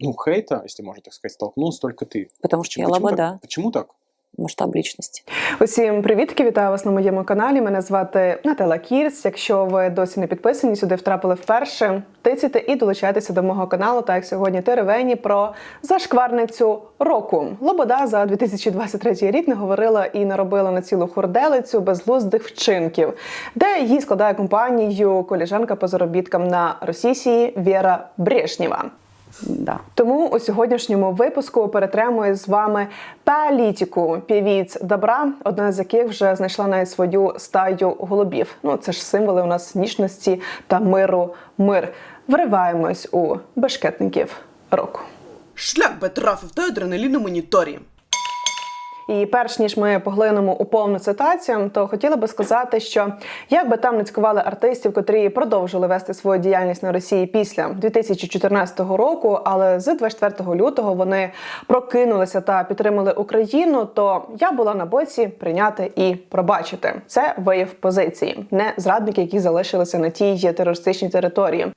ну, хейта, если можно так сказать, столкнулся только ты. Потому что я почему так? Почему так? масштаб личности. Усім привітки, вітаю вас на моєму каналі. Мене звати Наталя Кірс. Якщо ви досі не підписані, сюди втрапили вперше, тицяйте і долучайтеся до мого каналу. Так як сьогодні теревені про зашкварницю року. Лобода за 2023 рік не говорила і не робила на цілу хурделицю безглуздих вчинків, де її складає компанію коліжанка по заробіткам на Росії Віра Брешнєва. Да. Тому у сьогоднішньому випуску перетремую з вами палітіку півіць добра, одна з яких вже знайшла навіть свою стаю голубів. Ну це ж символи у нас ніжності та миру. Мир. Вриваємось у бешкетників року. Шлях би трафив та адреналіну моніторі. І перш ніж ми поглинемо у повну цитацію, то хотіла би сказати, що як би там не цькували артистів, котрі продовжили вести свою діяльність на Росії після 2014 року, але з 24 лютого вони прокинулися та підтримали Україну, то я була на боці прийняти і пробачити. Це вияв позиції, не зрадники, які залишилися на тій терористичній території.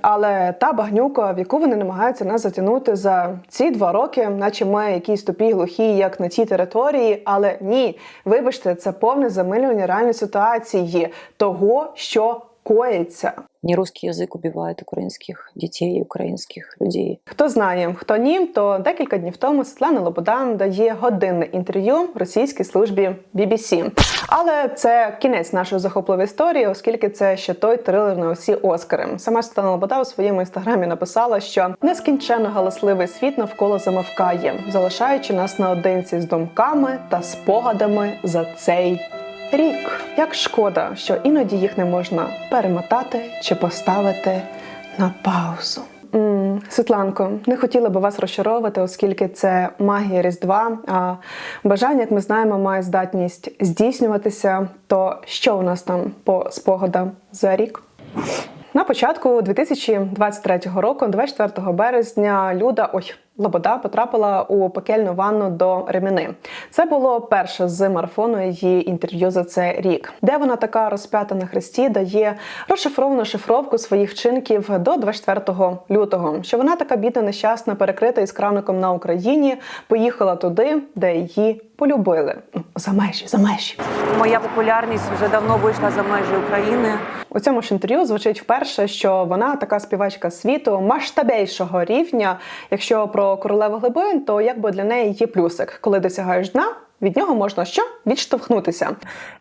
Але та багнюка, в яку вони намагаються нас затягнути за ці два роки, наче ми якісь тупі глухі, як на тій території. Але ні, вибачте, це повне замилювання реальної ситуації того, що коїться. Не русский язык убивает украинских детей и украинских людей. Хто знає, хто ні, то декілька днів тому Світлана Лобода дає годинне інтерв'ю російській службі BBC. Але це кінець нашої захопливої історії, оскільки це ще той трилер на усі Оскари. Сама Світлана Лобода у своєму інстаграмі написала, що нескінченно галасливий світ навколо замовкає, залишаючи нас наодинці з думками та спогадами за цей рік. Як шкода, що іноді їх не можна перемотати чи поставити на паузу. Світланко, не хотіла би вас розчаровувати, оскільки це магія Різдва. А бажання, як ми знаємо, має здатність здійснюватися. То що у нас там по спогадам за рік? На початку 2023 року, 24 березня, Люда ой. Лобода потрапила у пекельну ванну до Реміни. Це було перше з марафону її інтерв'ю за цей рік, де вона така розп'ята на хресті дає розшифровану шифровку своїх вчинків до 24 лютого. Що вона така бідна, нещасна, перекрита із кравником на Україні, поїхала туди, де її полюбили. Ну, за межі, за межі. Моя популярність вже давно вийшла за межі України. У цьому ж інтерв'ю звучить вперше, що вона така співачка світу масштабейшого рівня. Якщо про королеву глибин, то якби для неї є плюсик, коли досягаєш дна. Від нього можна що відштовхнутися,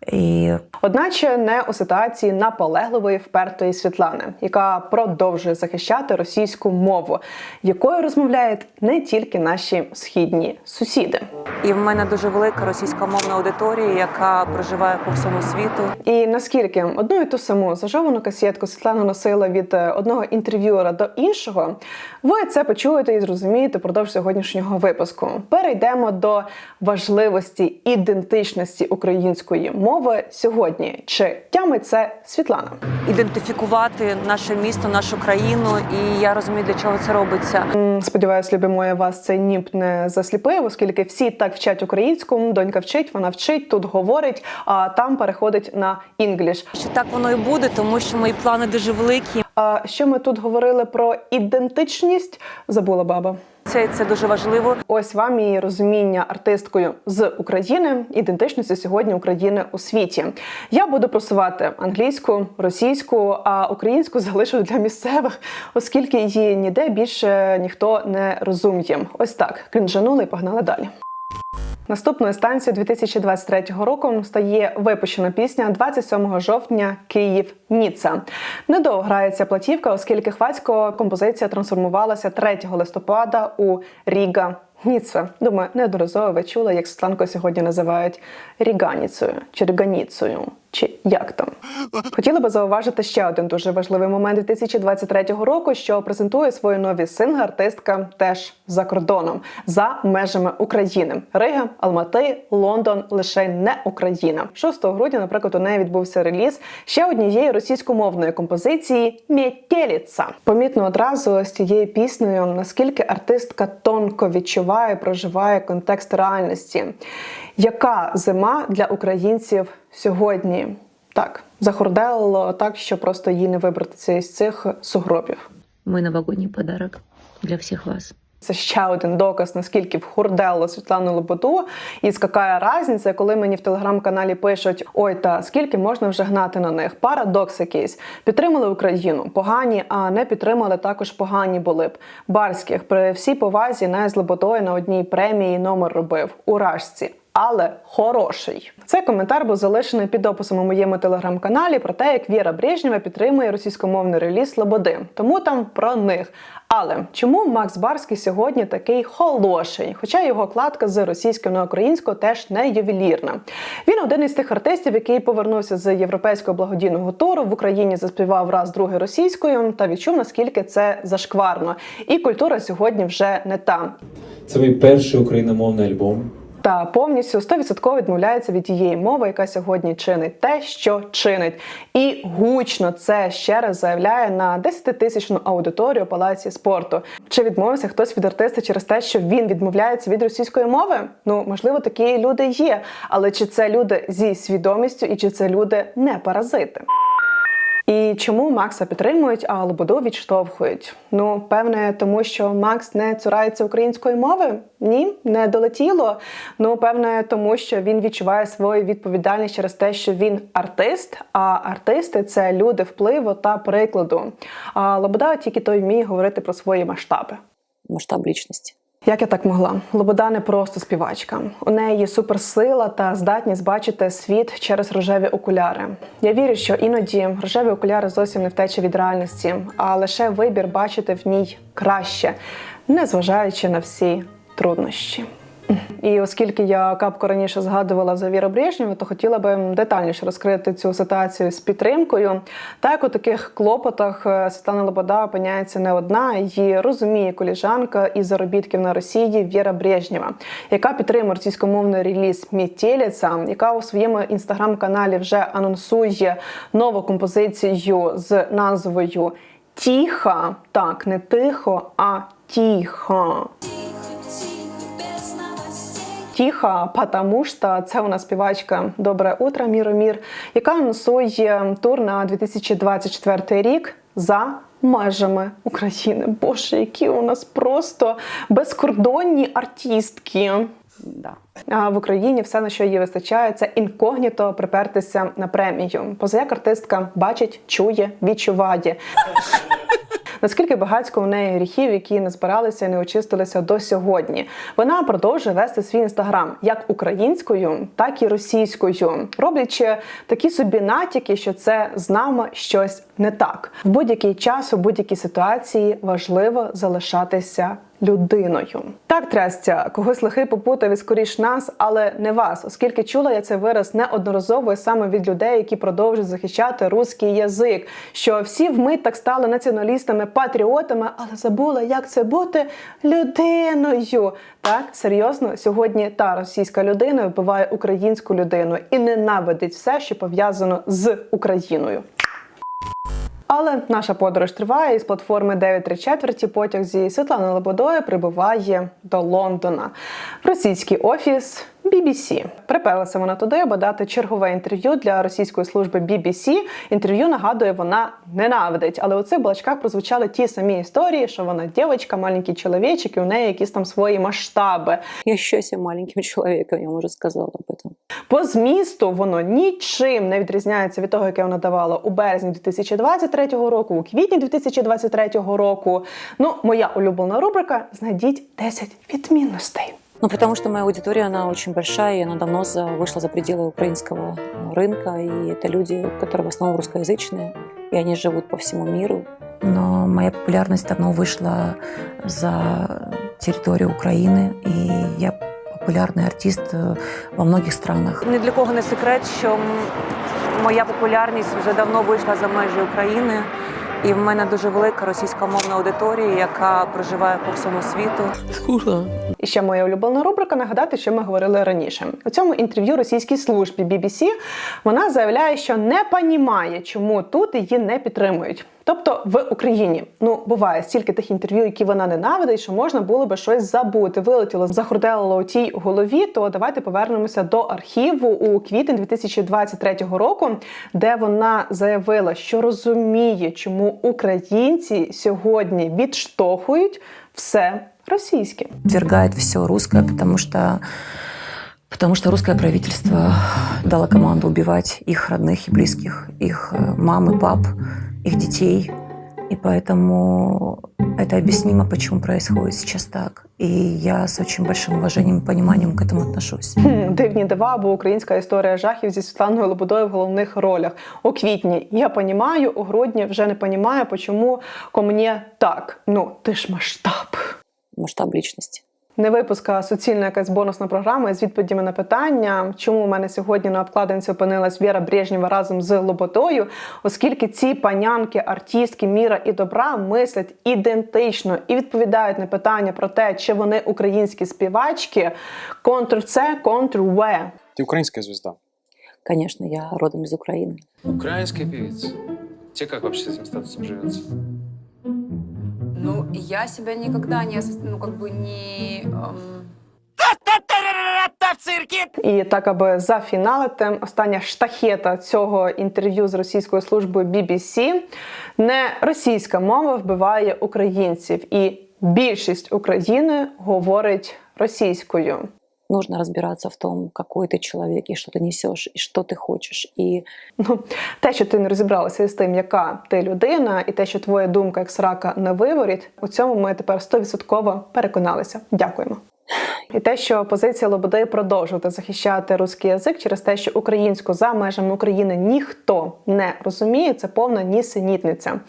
І одначе не у ситуації наполегливої впертої Світлани, яка продовжує захищати російську мову, якою розмовляють не тільки наші східні сусіди. і в мене дуже велика російськомовна аудиторія, яка проживає по всьому світу. І наскільки одну і ту саму зажовану касетку Світлана носила від е, одного інтерв'юера до іншого, ви це почуєте і зрозумієте впродовж сьогоднішнього випуску. Перейдемо до важливості ідентичності української мови сьогодні. Чи тямить це Світлана? Ідентифікувати наше місто, нашу країну, і я розумію, для чого це робиться. Сподіваюсь, любі моє вас цей німп не засліпив, оскільки всі так вчать українську. Донька вчить, вона вчить, тут говорить, а там переходить на інгліш. Що так воно і буде, тому що мої плани дуже великі. А що ми тут говорили про ідентичність? Забула баба. Це, це дуже важливо. Ось вам і розуміння артисткою з України ідентичності сьогодні України у світі. Я буду просувати англійську, російську, а українську залишу для місцевих, оскільки її ніде більше ніхто не розуміє. Ось так кринжанули і погнали далі. Наступною станцією 2023 року стає випущена пісня 27 жовтня Київ Ніца. Недовго грається платівка, оскільки хвацько композиція трансформувалася 3 листопада у Ріга. Ніца. Думаю, неодноразово ви чули, як Світланку сьогодні називають Ріганіцею чи Риганіцею. Чи як там хотіла би зауважити ще один дуже важливий момент 2023 року, що презентує свої нові сингли артистка теж за кордоном, за межами України. Рига, Алмати, Лондон лише не Україна. 6 грудня, наприклад, у неї відбувся реліз ще однієї російськомовної композиції «Метеліца». Помітно одразу з цією піснею, наскільки артистка тонко відчуває, проживає контекст реальності. Яка зима для українців сьогодні? Так, захорделило так, що просто її не вибратися із цих сугробів. Мой новогодний подарок. для всех вас. Це ще один доказ, наскільки вхурдело Світлану Лободу. І яка різниця, коли мені в телеграм-каналі пишуть: ой, та скільки можна вже гнати на них? Парадокс якийсь. Підтримали Україну, погані, а не підтримали також погані були б. Барських при всій повазі не з Лободою на одній премії номер робив у Рашці. Але хороший цей коментар був залишений під описом у моєму телеграм-каналі про те, як Віра Брежнєва підтримує російськомовний реліз Слободи. Тому там про них. Але чому Макс Барський сьогодні такий холоший? Хоча його кладка з російського на українську теж не ювелірна. Він один із тих артистів, який повернувся з європейського благодійного туру в Україні, заспівав раз другий російською та відчув наскільки це зашкварно. І культура сьогодні вже не та. Це мій перший україномовний альбом. Та повністю 100% відмовляється від тієї мови, яка сьогодні чинить те, що чинить, і гучно це ще раз заявляє на 10-тисячну аудиторію палаці спорту. Чи відмовився хтось від артиста через те, що він відмовляється від російської мови? Ну можливо, такі люди є. Але чи це люди зі свідомістю, і чи це люди не паразити? І чому Макса підтримують, а Лободу відштовхують? Ну, певне, тому що Макс не цурається української мови? Ні, не долетіло. Ну, певне, тому що він відчуває свою відповідальність через те, що він артист. А артисти це люди впливу та прикладу. А Лобода тільки той вміє говорити про свої масштаби. Масштаб личности. Як я так могла? Лобода не просто співачка. У неї є суперсила та здатність бачити світ через рожеві окуляри. Я вірю, що іноді рожеві окуляри зовсім не втече від реальності, а лише вибір бачити в ній краще, незважаючи на всі труднощі. І оскільки я капку раніше згадувала за Віру Брежнєву, то хотіла би детальніше розкрити цю ситуацію з підтримкою. Так, у таких клопотах е, Світлана Лобода опиняється не одна. Її розуміє коліжанка із заробітків на Росії Віра Брежнєва, яка підтримує російськомовний реліз «Метелиця», яка у своєму інстаграм-каналі вже анонсує нову композицію з назвою Тіха. Так, не тихо, а тіха. Тіха, потому що це у нас співачка Добре утро, Міромір, яка анонсує тур на 2024 рік за межами України. Боже, які у нас просто безкордонні артистки. Да. А в Україні все, на що їй вистачає, це інкогніто припертися на премію. Позаяк артистка бачить, чує, відчуває. Наскільки багатько у неї гріхів, які не збиралися і не очистилися до сьогодні. Вона продовжує вести свій інстаграм як українською, так і російською, роблячи такі собі натяки, що це з нами щось не так. В будь-який час, у будь-якій ситуації важливо залишатися людиною. Так, трястя, когось лихий попутав і скоріш нас, але не вас, оскільки чула я цей вираз неодноразово і саме від людей, які продовжують захищати русський язик. Що всі вмить так стали націоналістами, патріотами, але забула, як це бути людиною. Так, серйозно, сьогодні та російська людина вбиває українську людину і ненавидить все, що пов'язано з Україною. Але наша подорож триває і з платформи 9 четверті потяг зі Світланою Лободою прибуває до Лондона. Російський офіс BBC. Приперлася вона туди, аби дати чергове інтерв'ю для російської служби BBC. Інтерв'ю нагадує, вона ненавидить. Але у цих балачках прозвучали ті самі історії, що вона дівчинка, маленький чоловічок, і у неї якісь там свої масштаби. Я себя маленьким человеком, я уже сказала об этом. По змісту воно нічим не відрізняється від того, яке вона давала у березні 2023 року, у квітні 2023 року. Ну, моя улюблена рубрика Знайдіть 10 відмінностей. Ну, потому что моя аудитория, она очень большая, и она давно за, вышла за пределы украинского э, рынка, и это люди, которые в основном русскоязычные, и они живут по всему миру. Но моя популярность давно вышла за территорию Украины, и я популярный артист э, во многих странах. Ні для кого не секрет, що м, моя популярність вже давно вийшла за межі України. І в мене дуже велика російськомовна аудиторія, яка проживає по всьому світу. І ще моя улюблена рубрика нагадати, що ми говорили раніше. У цьому інтерв'ю російській службі BBC вона заявляє, що не понімає, чому тут її не підтримують. Тобто в Україні ну буває стільки тих інтерв'ю, які вона ненавидить, що можна було би щось забути. Вилетіло захурдело у тій голові. То давайте повернемося до архіву у квітень 2023 року, де вона заявила, що розуміє, чому українці сьогодні відштовхують все російське. Отвергает все русское, потому что Потому что русское правительство дало команду убивать их родных и близких, их э, мам и пап, их детей. И поэтому это объяснимо, почему происходит сейчас так. И я с очень большим уважением и пониманием к этому отношусь. Хм, Дивні дива, бо українська історія жахів зі Світланою Лободою в головних ролях. У квітні я понімаю, у грудні вже не понімаю, чому ко мені так. Ну, ти ж масштаб. Масштаб личности. Не випуск, а суцільна якась бонусна програма з відповідями на питання, чому у мене сьогодні на обкладинці опинилась Віра Брежнєва разом з Лоботою, оскільки ці панянки, артистки міра і добра мислять ідентично і відповідають на питання про те, чи вони українські співачки. Контр-С, контр-В. Ты украинская звезда. Конечно, я родом из Украины. Украинская певица. Тебе как вообще с этим статусом живется? Ну, я себя никогда не, ну, как бы не... эм, І так, аби зафіналити, остання штахета цього інтерв'ю з російською службою BBC. Не російська мова вбиває українців, і більшість України говорить російською Нужно разбираться в том, какой ты человек, и что ты несешь, и что ты хочешь. И Ну, те, що ти не розібралася з тим, яка ти людина, і те, що твоя думка як срака на виворіт, у цьому ми тепер 100% переконалися. Дякуємо. І те, що позиція Лободи продовжувати захищати русський язик через те, що українську за межами України ніхто не розуміє, це повна нісенітниця.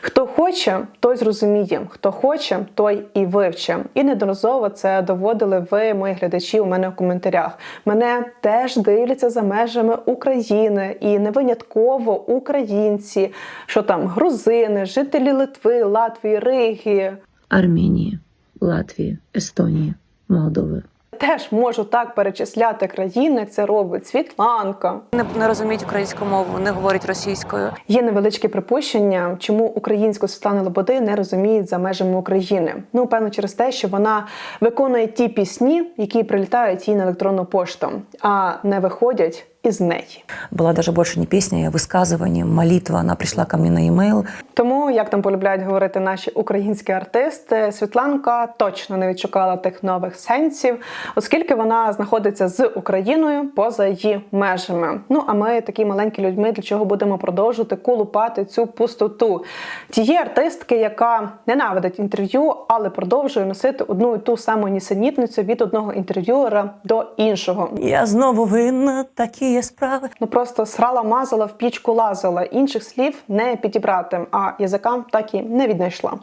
Хто хоче, той зрозуміє. Хто хоче, той і вивче. І неодноразово це доводили ви, мої глядачі, у мене в коментарях. Мене теж дивляться за межами України, і не винятково українці, що там грузини, жителі Литви, Латвії, Риги. Армении, Латвии, Эстонии, Молдовы. Теж можу так перечисляти країни, це робить Світланка. Не, не розуміють українську мову, не говорять російською. Є невеличке припущення, чому українську Світлани Лободи не розуміють за межами України. Ну, певно, через те, що вона виконує ті пісні, які прилітають їй на електронну пошту, а не виходять із неї. Была даже больше не песня, а высказывание, молитва. Она пришла ко мне на e-mail. Тому, як там полюбляють говорити наші українські артисти, Світланка точно не відшукала тих нових сенсів, оскільки вона знаходиться з Україною поза її межами. Ну а ми, такі маленькі людьми, для чого будемо продовжувати кулупати цю пустоту тієї артистки, яка ненавидить інтерв'ю, але продовжує носити одну і ту саму нісенітницю від одного інтерв'юера до іншого. Я знову винна, такі справи. Ну просто срала, мазала, в пічку лазила. Інших слів не підібрати, а язикам так і не віднайшла.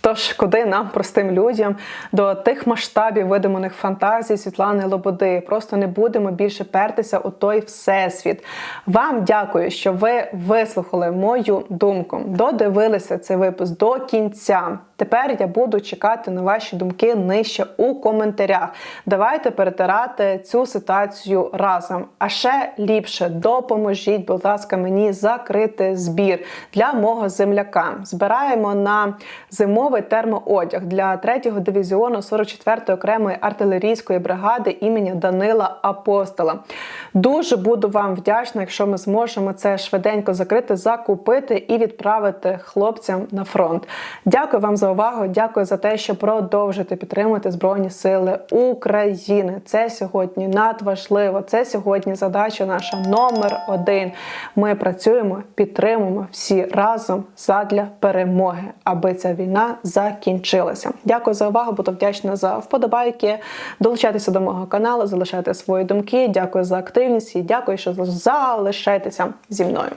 Тож, куди нам, простим людям, до тих масштабів видуманих фантазій Світлани Лободи? Просто не будемо більше пертися у той всесвіт. Вам дякую, що ви вислухали мою думку, додивилися цей випуск до кінця. Тепер я буду чекати на ваші думки нижче у коментарях. Давайте перетирати цю ситуацію разом. А ще ліпше допоможіть, будь ласка, мені закрити збір для мого земляка. Збираємо на зимовий термоодяг для 3-го дивізіону 44-ї окремої артилерійської бригади імені Данила Апостола. Дуже буду вам вдячна, якщо ми зможемо це швиденько закрити, закупити і відправити хлопцям на фронт. Дякую вам за увагу. Дякую за те, що продовжуєте підтримувати Збройні Сили України. Це сьогодні надважливо. Це сьогодні задача наша номер один. Ми працюємо, підтримуємо всі разом задля перемоги, аби ця війна закінчилася. Дякую за увагу. Буду вдячна за вподобайки. Долучайтеся до мого каналу, залишайте свої думки. Дякую за активність і дякую, що залишаєтеся зі мною.